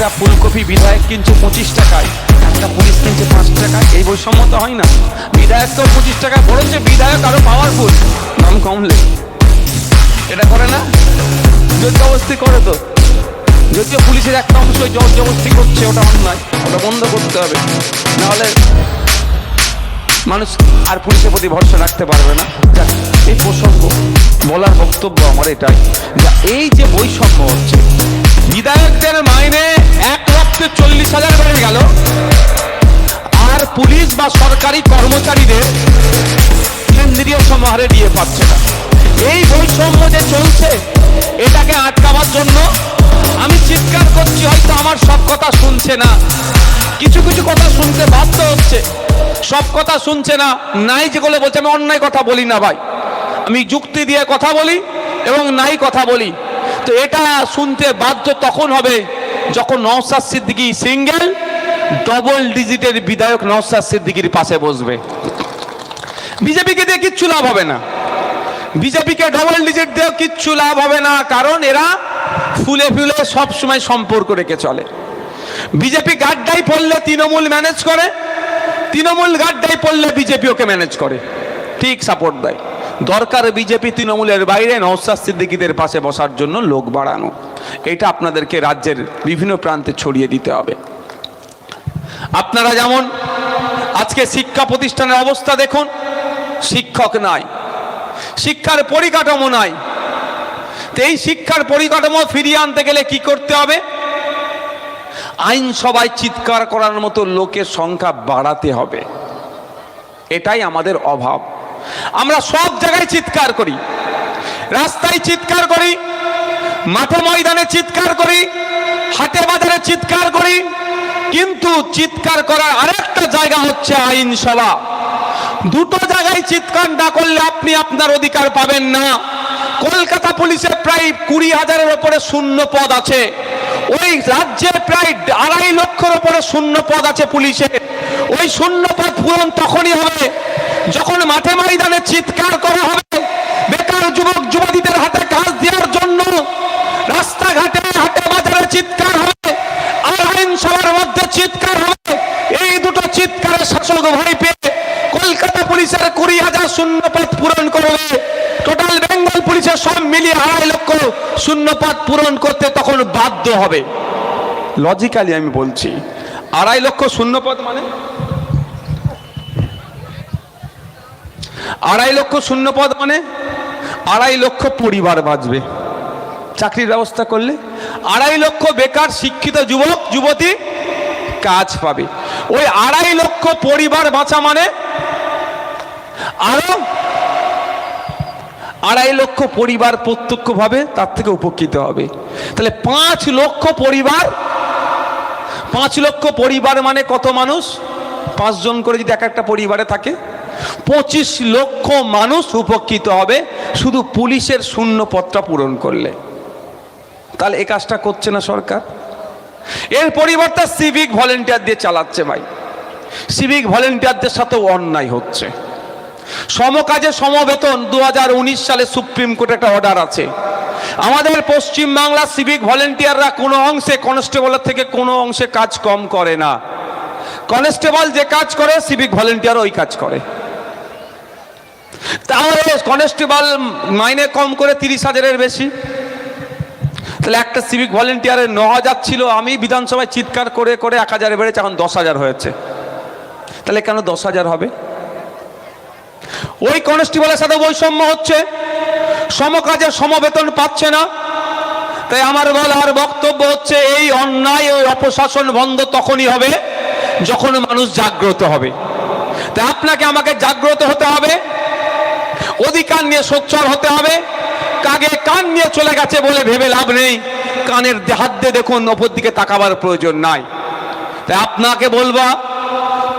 একটা ফুলকপি বিধায়ক কিনছে পঁচিশ টাকায়। একটা পুলিশ কিনছে পাঁচ টাকায়, এই বৈষম্য তো হয় না। বিধায়ক তো পঁচিশ টাকায় বরঞ্চ বিধায়ক আরও পাওয়ারফুল নাম কমলে। এটা করে না? জোর জবস্তি করে তো। যদিও পুলিশের একটা অংশ জোর জবস্তি করছে, ওটা অন্যায়। ওটা বন্ধ করতে হবে। নাহলে মানুষ আর পুলিশের প্রতি ভরসা রাখতে পারবে না। এই প্রসঙ্গ, বলার বক্তব্য আমার এটাই। যা, এই যে বৈষম্য হচ্ছে, বিধায়কদের মাইনে এক লক্ষ চল্লিশ হাজার বেড়ে গেল। আর পুলিশ বা সরকারি কর্মচারীদের কেন্দ্রীয় সমাহারে দিয়ে পাচ্ছে না। এই বৈষম্য যে চলছে, এটাকে আটকাবার জন্য আমি হয়তো আমার সব কথা শুনছে না। কিছু কিছু কথা শুনতে বাধ্য হচ্ছে। সব কথা শুনছে না। নাই যেগুলো বলছে, আমি অন্যায় কথা বলি না ভাই। আমি যুক্তি দিয়ে কথা বলি এবং নাই কথা বলি। তো এটা শুনতে বাধ্য তখন হবে যখন নওসাদ সিদ্দিকি সিঙ্গেল ডবল ডিজিটের বিধায়ক নওসাদ সিদ্দিকির পাশে বসবে। বিজেপিকে দিয়ে কিচ্ছু লাভ হবে না। বিজেপিকে ডবল ডিজিট দিয়েও কিচ্ছু লাভ হবে না। কারণ এরা ফুলে ফুলে সব সময় সম্পর্ক রেখে চলে। বিজেপি গাড্ডাই পড়লে তৃণমূল ম্যানেজ করে, তৃণমূল গাড্ডাই পড়লে বিজেপি ওকে ম্যানেজ করে। ঠিক সাপোর্ট দেয়। দরকার বিজেপি তৃণমূলের বাইরে নওসাদ সিদ্দিকিদের পাশে বসার জন্য লোক বাড়ানো। এটা আপনাদেরকে রাজ্যের বিভিন্ন প্রান্তে ছড়িয়ে দিতে হবে। আপনারা যেমন আজকে শিক্ষা প্রতিষ্ঠানের অবস্থা দেখুন, শিক্ষক নাই। শিক্ষার পরিকাঠামো নাই। তো এই শিক্ষার পরিকাঠামো ফিরিয়ে আনতে গেলে কি করতে হবে? আইনসভায় চিৎকার করার মতো লোকের সংখ্যা বাড়াতে হবে। এটাই আমাদের অভাব। আমরা সব জায়গায় চিৎকার করি। রাস্তায় চিৎকার করি, মাঠে ময়দানে চিৎকার করি, হাটে বাজারে চিৎকার করি, কিন্তু চিৎকার করার আরেকটা জায়গা হচ্ছে আইনসভা দুটো জায়গায় চিৎকার না করলে আপনি আপনার অধিকার পাবেন না। কলকাতা পুলিশের প্রায় কুড়ি হাজারের ওপরে শূন্য পদ আছে। ওই রাজ্যের প্রায় আড়াই লক্ষের ওপরে শূন্য পদ আছে পুলিশের। ওই শূন্য পদ পূরণ তখনই হবে যখন মাঠে ময়দানে চিৎকার করা হবে। বেকার যুবক, যুবতীদের হাতে কাজ দেওয়ার জন্য রাস্তাঘাটে, হাটে বাজারে চিৎকার হবে। আর আইনসভার মধ্যে চিৎকার হবে। এই দুটো চিৎকারের শাসক ভয় পেয়ে কলকাতা পুলিশের কুড়ি হাজার শূন্য পদ পূরণ করবে। পুলিশের সব মিলিয়ে আড়াই লক্ষ শূন্য পদ পূরণ করতে তখন বাধ্য হবে। লজিক্যালি আমি বলছি, আড়াই লক্ষ শূন্য পদ মানে? আড়াই লক্ষ শূন্য পদ মানে? আড়াই লক্ষ পরিবার বাঁচবে। চাকরির ব্যবস্থা করলে? আড়াই লক্ষ বেকার, শিক্ষিত যুবক, যুবতী কাজ পাবে। ওই আড়াই লক্ষ পরিবার বাঁচা মানে? আরও আড়াই লক্ষ পরিবার প্রত্যক্ষভাবে তার থেকে উপকৃত হবে। তাহলে পাঁচ লক্ষ পরিবার, পাঁচ লক্ষ পরিবার মানে কত মানুষ? পাঁচজন করে যদি এক একটা পরিবারে থাকে, পঁচিশ লক্ষ মানুষ উপকৃত হবে শুধু পুলিশের শূন্য পদটা পূরণ করলে। তাহলে এ কাজটা করছে না সরকার। এর পরিবর্তে সিভিক ভলেন্টিয়ার দিয়ে চালাচ্ছে ভাই। সিভিক ভলেন্টিয়ারদের সাথেও অন্যায় হচ্ছে। সমকাজে সমবেতন দু হাজার উনিশ সালে সুপ্রিম কোর্টে একটা অর্ডার আছে। আমাদের পশ্চিম বাংলার সিভিক ভলেন্টিয়াররা কোনো অংশে কনস্টেবলের থেকে কোনো অংশে কাজ কম করে না। কনস্টেবল যে কাজ করে সিভিক ভলেন্টিয়ার ওই কাজ করে। তাহলে কনস্টেবল মাইনে কম করে তিরিশ হাজারের বেশি। তাহলে একটা সিভিক ভলেন্টিয়ারের ন হাজার ছিল, আমি বিধানসভায় চিৎকার করে করে এক হাজারে বেড়েছে, এখন দশ হাজার হয়েছে। তাহলে কেন দশ হাজার হবে? ওই কনস্টেবলের সাথে বৈষম্য হচ্ছে। সমকাজে সমবেতন পাচ্ছে না। তাই আমার বলার বক্তব্য হচ্ছে, এই অন্যায়, ওই অপশাসন বন্ধ তখনই হবে যখন মানুষ জাগ্রত হবে। তাই আপনাকে আমাকে জাগ্রত হতে হবে, অধিকার নিয়ে সোচ্চার হতে হবে, কাগে কান নিয়ে চলে গেছে বলে ভেবে লাভ নেই। কানের হাত দিয়ে দেখুন, ওপর দিকে তাকাবার প্রয়োজন নাই। তাই আপনাকে বলবা,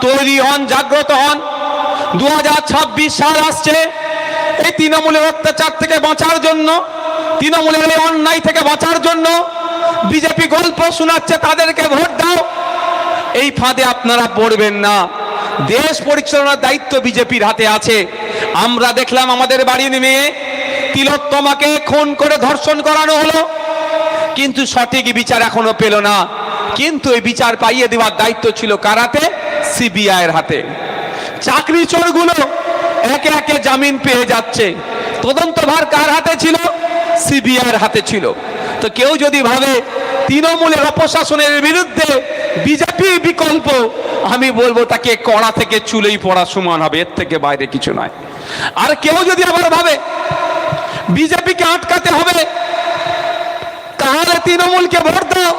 তৈরি হন, জাগ্রত হন। দু হাজার ছাব্বিশ সাল আসছে। এই তৃণমূলের অত্যাচার থেকে বাঁচার জন্য, তৃণমূলের অন্যায় থেকে বাঁচার জন্য বিজেপি গল্প শোনাচ্ছে, তাদেরকে ভোট দাও। এই ফাঁদে আপনারা পড়বেন না। দেশ পরিচালনার দায়িত্ব বিজেপির হাতে আছে। আমরা দেখলাম আমাদের বাড়ির মেয়ে তিলোত্তমাকে খুন করে ধর্ষণ করানো হলো। কিন্তু সঠিক বিচার এখনও পেল না। কিন্তু এই বিচার পাইয়ে দেওয়ার দায়িত্ব ছিল কারাতে সিবিআইয়ের হাতে। চাকরি চোরগুলো একে একে জামিন পেয়ে যাচ্ছে। তদন্তভার কার হাতে ছিল? সিবিআইয়ের হাতে ছিল। তো কেউ যদি ভাবে তৃণমূলের অপশাসনের বিরুদ্ধে বিজেপি বিকল্প, আমি বলব তাকে কড়া থেকে চুলেই পড়া সমান হবে, এর থেকে বাইরে কিছু নয়। আর কেউ যদি আবার ভাবে বিজেপিকে আটকাতে হবে, তাহলে তৃণমূলকে ভোট দাও।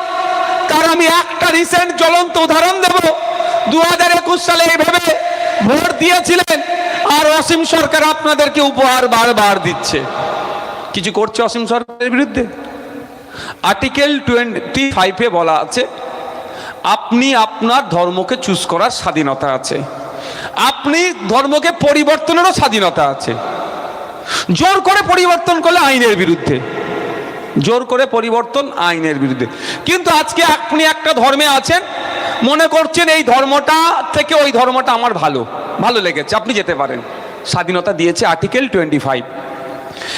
তার আমি একটা রিসেন্ট জ্বলন্ত উদাহরণ দেব। দু হাজার একুশ সালে এইভাবে ভোট দিয়েছিলেন। আর অসীম সরকার আপনাদেরকে উপহার বারবার দিচ্ছে। কিছু করছে অসীম সরকারের বিরুদ্ধে? আর্টিকেল টোয়েন্টি ফাইভে বলা আছে, আপনি আপনার ধর্মকে চুজ করার স্বাধীনতা আছে। আপনি ধর্মকে পরিবর্তনেরও স্বাধীনতা আছে। জোর করে পরিবর্তন করলে আইনের বিরুদ্ধে। জোর করে পরিবর্তন আইনের বিরুদ্ধে। কিন্তু আজকে আপনি একটা ধর্মে আছেন মনে করছেন এই ধর্মটা থেকে ওই ধর্মটা আমার ভালো। ভালো লেগেছে, আপনি যেতে পারেন। স্বাধীনতা দিয়েছে আর্টিকেল টোয়েন্টি ফাইভ।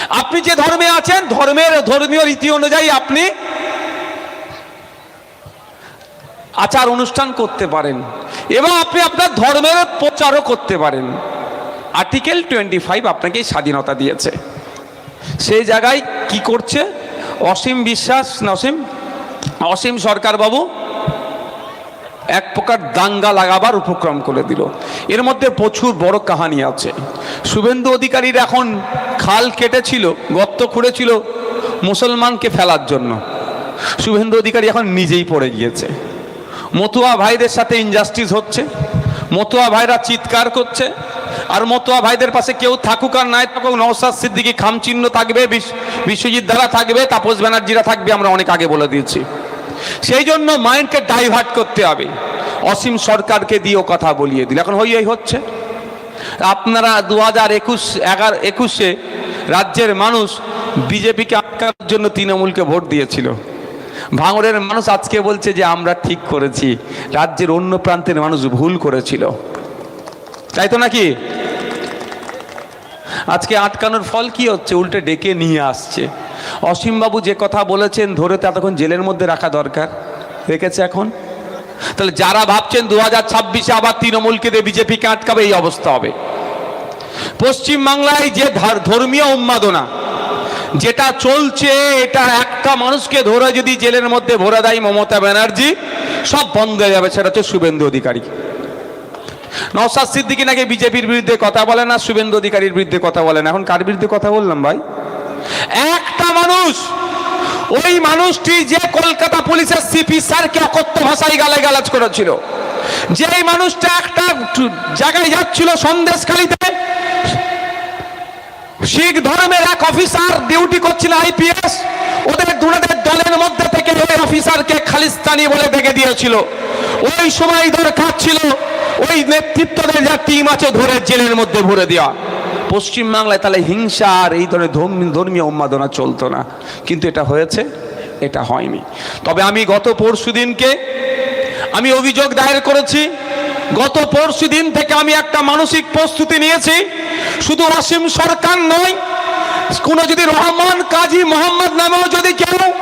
আপনি যে ধর্মে আছেন, ধর্মের, ধর্মীয় রীতি অনুযায়ী আপনি আচার অনুষ্ঠান করতে পারেন এবং আপনি আপনার ধর্মের প্রচারও করতে পারেন। আর্টিকেল টোয়েন্টি ফাইভ আপনাকে স্বাধীনতা দিয়েছে। সেই জায়গায় কি করছে? অসীম বিশ্বাস না অসীম অসীম সরকার বাবু এক প্রকার দাঙ্গা লাগাবার উপক্রম করে দিল। এর মধ্যে প্রচুর বড় কাহানি আছে। শুভেন্দু অধিকারীর এখন খাল কেটেছিল, গর্ত খুঁড়েছিল মুসলমানকে ফেলার জন্য। শুভেন্দু অধিকারী এখন নিজেই পড়ে গিয়েছে। মতুয়া ভাইদের সাথে ইনজাস্টিস হচ্ছে, মতুয়া ভাইরা চিৎকার করছে, আর মতুয়া ভাইদের পাশে কেউ থাকুক আর নাই থাকুক নওসাদ সিদ্দিকি খামচিহ্ন থাকবে, বিশ- বিশ্বজিৎ দ্বারা থাকবে, তাপস ব্যানার্জিরা থাকবে, আমরা অনেক আগে বলে দিয়েছি। সেই জন্য মাইন্ডকে ডাইভার্ট করতে হবে। অসীম সরকারকে দিয়েও কথা বলিয়ে দিল। এখন হই হই হচ্ছে। আপনারা দু হাজার একুশ, এগারো, একুশে রাজ্যের মানুষ বিজেপিকে আটকানোর জন্য তৃণমূলকে ভোট দিয়েছিল। ভাঙড়ের মানুষ আজকে বলছে যে, আমরা ঠিক করেছি। রাজ্যের অন্য প্রান্তের মানুষ ভুল করেছিল। তাই তো নাকি? আজকে আটকানোর ফল কি হচ্ছে? উল্টে ডেকে নিয়ে আসছে। অসীমবাবু যে কথা বলেছেন ধরে তো এতক্ষণ জেলের মধ্যে রাখা দরকার। রেখেছে এখন? তাহলে যারা ভাবছেন দু হাজার ছাব্বিশে আবার তৃণমূলকে দিয়ে বিজেপিকে আটকাবে, এই অবস্থা হবে। পশ্চিমবাংলায় যে ধার- ধর্মীয় উন্মাদনা, যেটা চলছে, এটা একটা মানুষকে ধরে যদি জেলের মধ্যে ভরে দেয় মমতা ব্যানার্জি, সব বন্ধ হয়ে যাবে, সেটা হচ্ছে শুভেন্দু অধিকারী। নওসাদ সিদ্দিকি নাকি বিজেপির বিরুদ্ধে কথা বলে না, শুভেন্দু অধিকারীর বিরুদ্ধে কথা বলে না। এখন কার বিরুদ্ধে কথা বললাম ভাই? একটা মানুষ। ওই মানুষটি যে কলকাতা পুলিশের সিপি স্যারকে অকথ্য ভাষায় গালে গালাজ করেছিল। যেই মানুষটা একটা জায়গায় যাচ্ছিল সন্দেশখালিতে, শিখ ধর্মের এক অফিসার ডিউটি করছিল আইপিএস। ওদের দুনাদের দলের মধ্যে থেকে ওই অফিসারকে খালিস্তানি বলে দেখে দিয়েছিল। ওই সময় দরকার ছিল, ওই নেতৃত্বদের যা টিম আছে ধরে জেলের মধ্যে ভরে দেওয়া। পশ্চিমবাংলায় তাহলে হিংসা আর এই ধরনের ধর্ম- ধর্মীয় উন্মাদনা চলতো না। কিন্তু এটা হয়েছে, এটা হয়নি। তবে আমি গত পরশু দিনকে আমি অভিযোগ দায়ের করেছি, গত পরশু দিন থেকে আমি একটা মানসিক প্রস্তুতি নিয়েছি। শুধু অসীম সরকার নয়, কোন যদি রহমান কাজী মোহাম্মদ নামেও যদি কেউ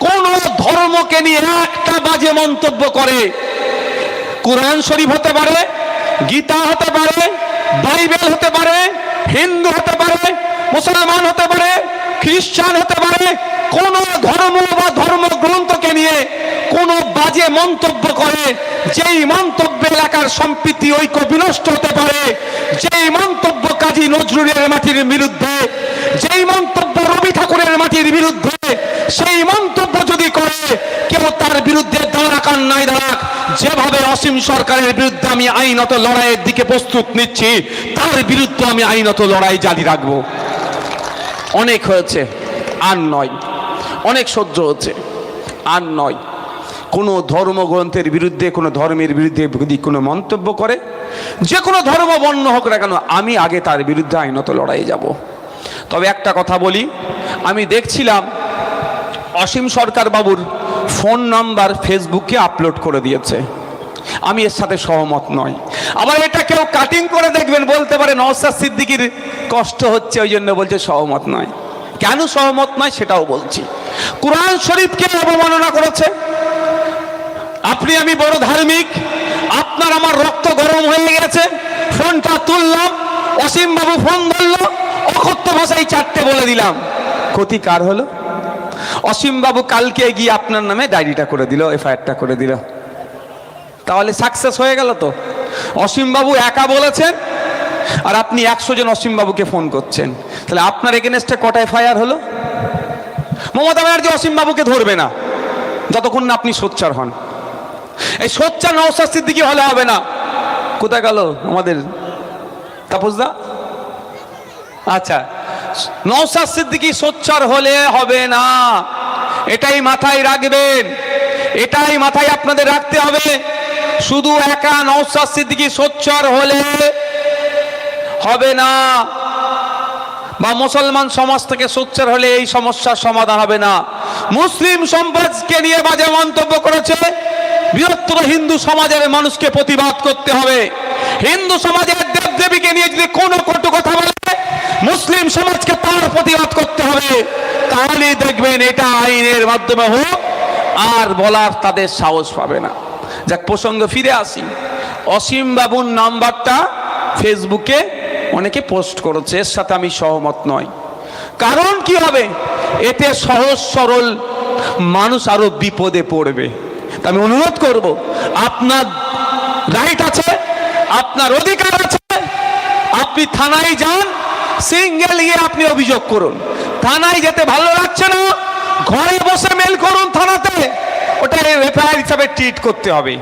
কোন ধর্মকে নিয়ে একটা বাজে মন্তব্য করে, কোরআন শরীফ হতে পারে, গীতা হতে পারে বাইবেল হতে পারে, হিন্দু হতে পারে, মুসলমান হতে পারে, খ্রিস্টান হতে পারে, কোন ধর্ম বা ধর্মগ্রন্থকে নিয়ে কোন বাজে মন্তব্য করে, যেই মন্তব্য এলাকার সম্প্রীতি ঐক্য বিনষ্ট হতে পারে, যেই মন্তব্য কাজী নজরুলের মাটির বিরুদ্ধে, যেই মন্তব্য রবি ঠাকুরের মাটির বিরুদ্ধে, সেই মন্তব্য যদি করে, কেউ তার বিরুদ্ধে যেভাবে অসীম সরকারের বিরুদ্ধে আমি আইনত লড়াইয়ের দিকে প্রস্তুত নিচ্ছি, তার বিরুদ্ধে আমি আইনত লড়াই জারি রাখব। অনেক হয়েছে, আর নয়। অনেক সহ্য হচ্ছে, আর নয়। কোনো ধর্মগ্রন্থের বিরুদ্ধে, কোনো ধর্মের বিরুদ্ধে যদি কোনো মন্তব্য করে, যে কোনো ধর্ম বর্ণ হোক না কেন, আমি আগে তার বিরুদ্ধে আইনত লড়াই যাব। তবে একটা কথা বলি, আমি দেখছিলাম অসীম সরকার বাবুর ফোন নাম্বার ফেসবুকে আপলোড করে দিয়েছে। আমি এর সাথে সহমত নয় আবার এটা কেউ কাটিং করে দেখবেন, বলতে পারে নওসাদ সিদ্দিকির কষ্ট হচ্ছে, ওই জন্য বলছে সহমত নয়। কেন সহমত নয় সেটাও বলছি। কোরআন শরীফকে অবমাননা করেছে। আপনি, আমি বড় ধার্মিক, আপনার আমার রক্ত গরম হয়ে গেছে, ফোনটা তুললাম অসীম বাবু ফোন ধরলো, অকথ্য ভাষায় চারটে বলে দিলাম। ক্ষতি কার হলো? অসীম বাবু কালকে গিয়ে আপনার নামে ডায়েরিটা করে দিল, এফআইআরটা করে দিল। তাহলে সাকসেস হয়ে গেল তো? অসীম বাবু একা বলেছেন, আর আপনি একশো জন অসীম বাবুকে ফোন করছেন। তাহলে আপনার এগেনস্টে কটা এফআইআর হলো? মমতা ব্যানার্জি অসীম বাবুকে ধরবে না, যতক্ষণ না আপনি সোচ্চার হন। এই সোচ্চার নওসাদ সিদ্দিকি হলে হবে না। কোথায় গেল আমাদের তাপসদা আচ্ছা নওসাদ সিদ্দিকি সোচ্চার হলে হবে না। এটাই মাথায় রাখবেন। এটাই মাথায় আপনাদের রাখতে হবে। শুধু একা নওসাদ সিদ্দিকি সোচ্চার হলে হবে না। বা মুসলমান সমাজ থেকে সোচ্চার হলে এই সমস্যার সমাধান হবে না। মুসলিম সমাজকে নিয়ে বাজে মন্তব্য করেছে। বৃহত্তর হিন্দু সমাজের মানুষকে প্রতিবাদ করতে হবে। হিন্দু সমাজের দেবদেবীকে নিয়ে যদি কোনো কটু কথা বলে, মুসলিম সমাজকে তার প্রতিবাদ করতে হবে তাহলে দেখবেন এটা আইনের মাধ্যমে হোক, আর বলার তাদের সাহস পাবে না। যাক, প্রসঙ্গ ফিরে আসি। অসীম বাবুর নাম্বারটা ফেসবুকে অনেকে পোস্ট করেছে, এর সাথে আমি সহমত নয় কারণ কি হবে? এতে সহজ সরল মানুষ আরও বিপদে পড়বে। আমি অনুরোধ করব, আপনার রাইট আছে, আপনার অধিকার আছে আপনি থানায় যান, সিঙ্গেল গিয়ে আপনি অভিযোগ করুন। থানায় যেতে ভালো লাগছে না, ঘরে বসে মেল করুন থানাতে ওটা এফআইআর হিসাবে ট্রিট করতে হবে।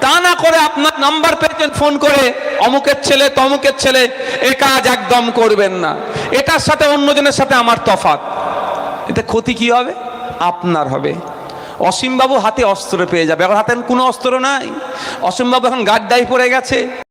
তা না করে আপনার নাম্বার পেয়েছেন ফোন করে, অমুকের ছেলে, তমুকের ছেলে, এ কাজ একদম করবেন না। এটার সাথে অন্যজনের সাথে আমার তফাৎ। এতে ক্ষতি কি হবে? আপনার হবে। অসীমবাবু হাতে অস্ত্র পেয়ে যাবে। এখন হাতে কোনো অস্ত্র নাই। অসীমবাবু এখন গাড্ডায় পড়ে গেছে।